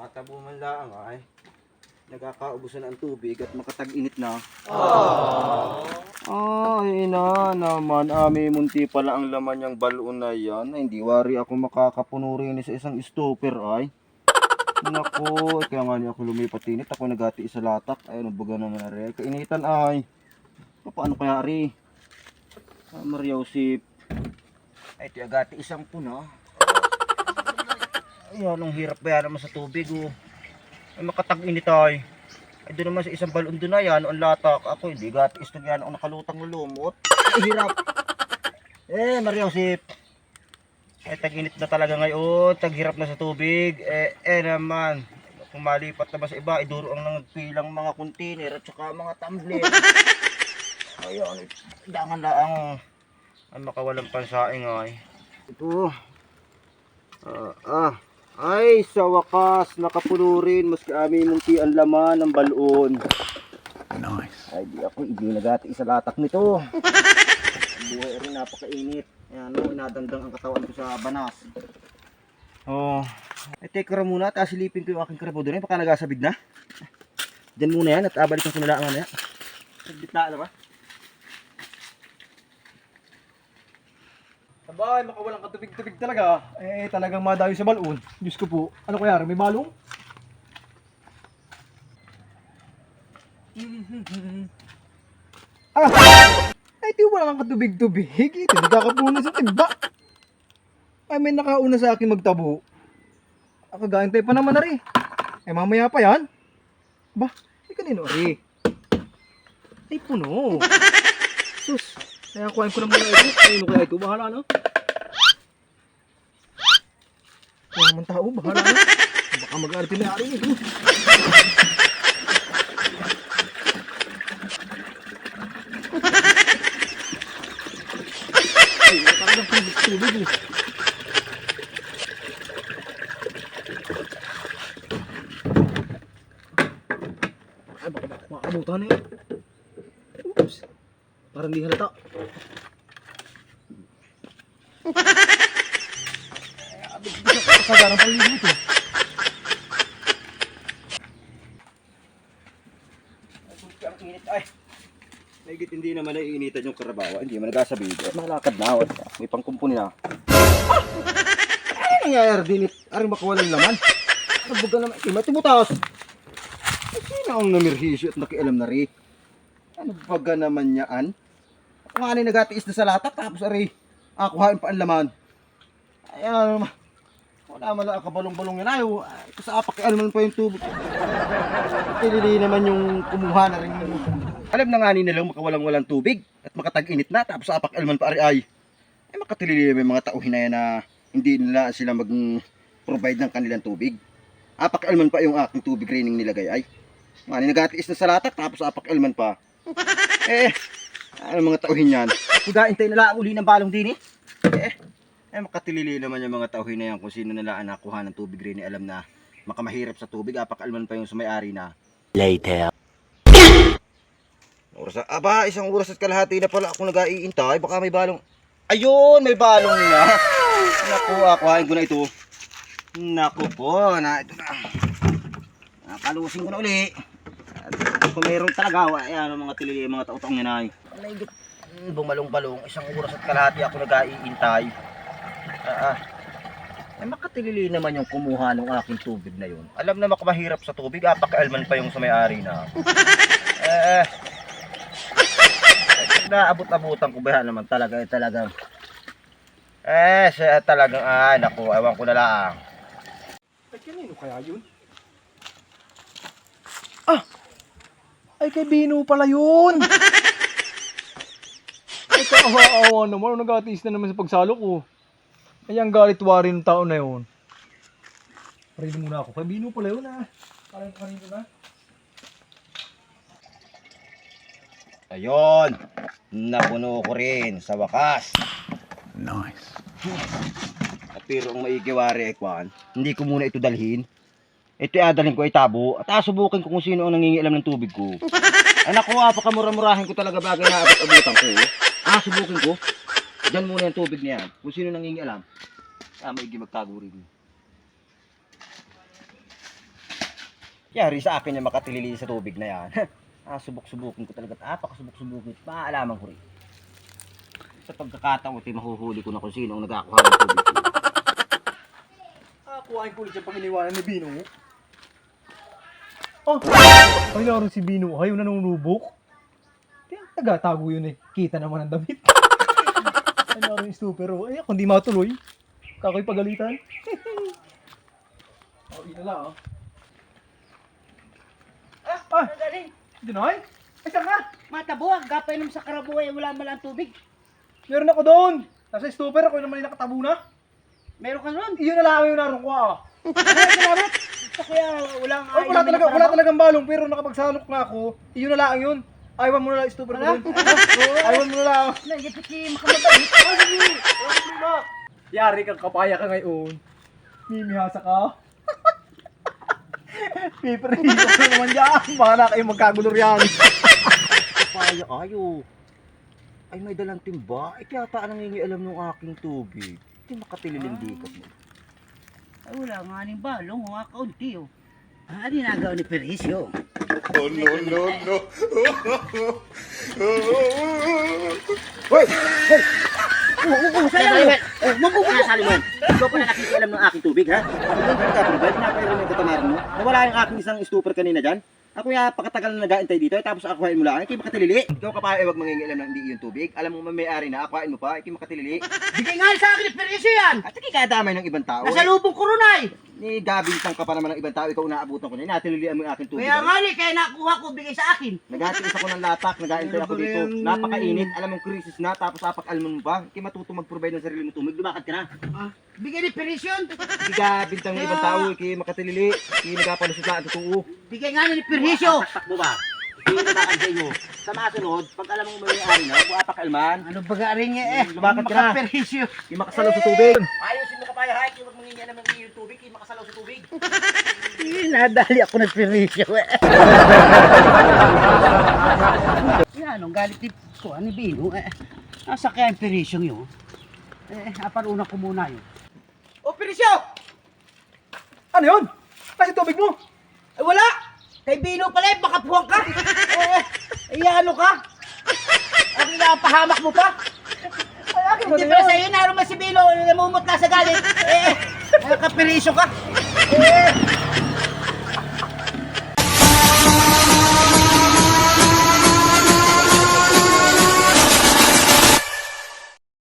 Katabo man lang ay. Nagkakaubusan ang tubig at makatag-init na. Ay na naman, ami munti pala ang laman niyang balon na yan. Ay, hindi wari ako makakapuno rin sa isang stopper ay. Nako, kaya nga niya ako lumipat init. Ako nagati sa latak. Ay, ano baga naman na rin. Kainitan ay. Paano kaya rin? Ah, Maria. Ay, ito agati isang puno. Ayan, ang hirap ba yan naman sa tubig oh. Ay, makatag-init ay. Ay, doon naman sa isang balon doon na yan, ang latak. Ako, hindi gatis na yan, ang nakalutang ng lumot. Ay, hirap. Eh, Maria Josep. Eh, tag-init na talaga ngayon, taghirap na sa tubig. Eh, eh naman, kung malipat naman sa iba, iduro ang nagpilang mga container at saka mga tumbler. Ayun, dangan na ang ang makawalang pansaing ay. Ito. Ah, ah. Ay, sa wakas, nakapuno rin, maski amin munti ang laman ng balon. Nice. Ay, di ako, hindi nagati sa latak nito. Buhay rin, napakainit. Ayan, no, inadangdang ang katawan ko sa banas. Oh, eh, take ra muna, tapos silipin ko yung aking karabo doon. Baka nagasabid na. Diyan muna yan, at abalikan ko na lang mamaya. Nagbitla na ba? Sabay, makawalang katubig-tubig talaga. Eh, talagang madayo sa balon. Diyos ko po. Ano kaya, may balong? ah! Ay, di wala kang katubig-tubig. Ito, nagkakapunan sa timba. Ay, may nakauna sa akin magtabo. Ako, gantay pa naman na rin. Eh, mamaya pa yan. Ba, eh, kanino rin? Ay, puno. Sus, kaya kuhain ko na muna ito. Ayun kaya ito, bahala no? Kaya naman tao, bahala na. Baka mag-arte na rin ito. Ay, talagang tubig-tubig eh. Ay, baka makabutan na yun. Oops. Parang di halata. Kasagaran pang libo ito. Ang init ay. Mahigit hindi naman naiinitan yung karabawa, hindi naman nagsasabi. At malakad na, at may pangkumpuni na. Ano nangyayari din? Aring makawalan laman. Ano baga naman? Eh, matibutas. Sino ang namirhisyo at nakialam na rin? Ano baga naman yaan? Ako nga nagatiis na sa latak, tapos ari, ako hain pa ang laman. Ay, ano naman. Wala man lang kabalong-balong yan. Ayaw, ay, sa apak, ano man pa yung tubig. Tilili naman yung kumuha na rin. Alam na nga ni nilang makawalang-walang tubig at makatag-init na tapos apak alman pa ari ay. Ay makatilili yung mga tauhin na yan na hindi nila sila mag-provide ng kanilang tubig. Apak alman pa yung aking tubig rin nilagay ay. Nga nagatiis na sa latak tapos apak alman pa. eh, ano mga tauhin yan? Kudain tayo nila uli ng balong din eh. Eh, eh makatilili naman yung mga tauhin na yan kung sino nila ang nakuha ng tubig rin alam na makamahirap sa tubig apak alman pa yung sa may-ari na Later. Oras na, aba, isang oras at kalahati na pala ako nag-iintay. Baka may balong. Ayun, may balong na. Naku, akuhain ko na ito. Naku po, na ito na. Nakalusin ko na uli. Kung meron talaga, wa- ayan ang mga tilili, mga tautang yan ay. Bumalong-balong. Isang oras at kalahati ako nag-iintay. Ah, ah. Eh, makatilili naman yung kumuha ng aking tubig na yun. Alam na makamahirap sa tubig, apakaalman pa yung sa may-ari na. Eh, eh. Naabot-abutan ko ba naman talaga eh talagang. Eh, siya talagang ah, naku, ewan ko na lang. Ay, kanino kaya yun? Ah! Ay, kay Bino pala yun! Ay, kaawa-awa naman. Nag-atiis na naman sa pagsalo ko. Ay, ang galit wari ng tao na yun. Parin muna ako. Kay Bino pala yun ah. Parang kanino na. Ayun, napuno ko rin sa wakas. Nice. At pero ang maigiwari, Ekwan, hindi ko muna ito dalhin. Ito adalhin ko ay tabo at asubukin ko kung sino ang nangingialam ng tubig ko. Ay naku, apakamura-murahin ko talaga bagay na abot-abutan ko. Ah, subukin ko. Diyan muna yung tubig niyan. Kung sino nangingialam. Ah, maigi magtago rin. Yari sa akin yung makatilili sa tubig na yan. ah, subok-subukin ko talaga. Ah, pakasubok-subukin. Maalaman ko rin. Sa pagkakataon, ito mahuhuli ko na kung sino ang nagkakuha ng tubig. Ah, kuhain ko ulit yung panginiwanan ni Bino. Oh, ay laro si Bino. Ayaw na nunubok. Kaya Tagatago yun eh. Kita naman ang damit. Ay laro yung stupero. Ay, kung di matuloy. Kakoy pagalitan. oh, ina lang oh. Ah, Ah. magaling. Dinoy? Ay, saan ka? Matabuang, gapay naman sa karabuhay, wala malang tubig. Meron ako doon. Nasa stupero ako naman yung nakatabo na. Meron ka nun. Iyon na lang yung naroon ko ah. Ay, salamat. Sa kaya, walang Oh, wala talaga, wala talagang balong pero nakapagsalok na ako. Iyon na lang yun. Ayawan mo na lang ko Wala? doon. Ayawan mo na lang. Sige. Wala problema. Yari kang kapaya ka ngayon. Mimihasa ka. Piperino ka naman yan. Baka na kayo magkagulo yan. Papaya kayo. Ay, may dalang timba. Ay, kaya taan nangingialam ng aking tubig. Hindi makatililindi ka mo. Ay, wala nga ning balong, mga kaunti, oh. Ah, di nagaw ni Perisio. Hoy! Oo, oo, salamat. Oh, mabubukas. Salimon, ikaw pala nakikialam ng aking tubig, ha? Ako yung pinapailan mo yung katamaran mo. Nawala yung aking isang stupor kanina dyan. Ako ya pakatagal na nag-aantay dito, eh, tapos akuhain mo lang, hindi makatilili. Ikaw ka pa, eh, wag mangingialam ng hindi yung tubig. Alam mo may-ari na, akuhain mo pa, hindi makatilili. Bigay nga sa akin Perisio yan. At ikikadamay ng ibang tao. Nasa Eh. lubong ko ron ay. Ni gabintang ka pa naman ng ibang tao, ikaw naabutan ko na, natililian mo yung aking tubig. Kaya nga ni, kaya nakuha ko bigay sa akin. Nagatiis ako ng latak, nag-aantay ako dito. Napakainit, alam mong krisis na, tapos apak-almon mo pa. Hindi matuto mag-provide ng sarili mo tubig, lumakad ka na. Ah, bigay ni. Hindi ka bintang ng ibang tao, hindi makatilili, hindi nagkapalusot sa totoo. Bigay nga ni Perisio. Takbo ba? Lumakad sa inyo. Sa masunod, pag alam mong may-ari na, kung apak-alman, Ano ba garing eh? Lumakad ka na. Perisio. hindi makasalaw sa tubig. Ayusin mo ka pa yung huwag mangingi naman yung tubig, hindi makasalaw sa tubig. Nadali ako ng Perisio eh. Yan, anong galit ni ko, ni Bino eh. Nasa kaya yung Perisio yun. Eh, aparuna ko muna yun. O, Perisyo! Ano yun? Kasi tubig mo. Eh, wala! Kay Bino pala eh, baka puwang ka! eh, eh, ano ka? Ang napahamak mo pa? Ay, akin mo Hindi na pala yun. sa'yo, naroon man si Bino, namumot ka sa galit. Eh, eh, kaperisyo ka. Eh,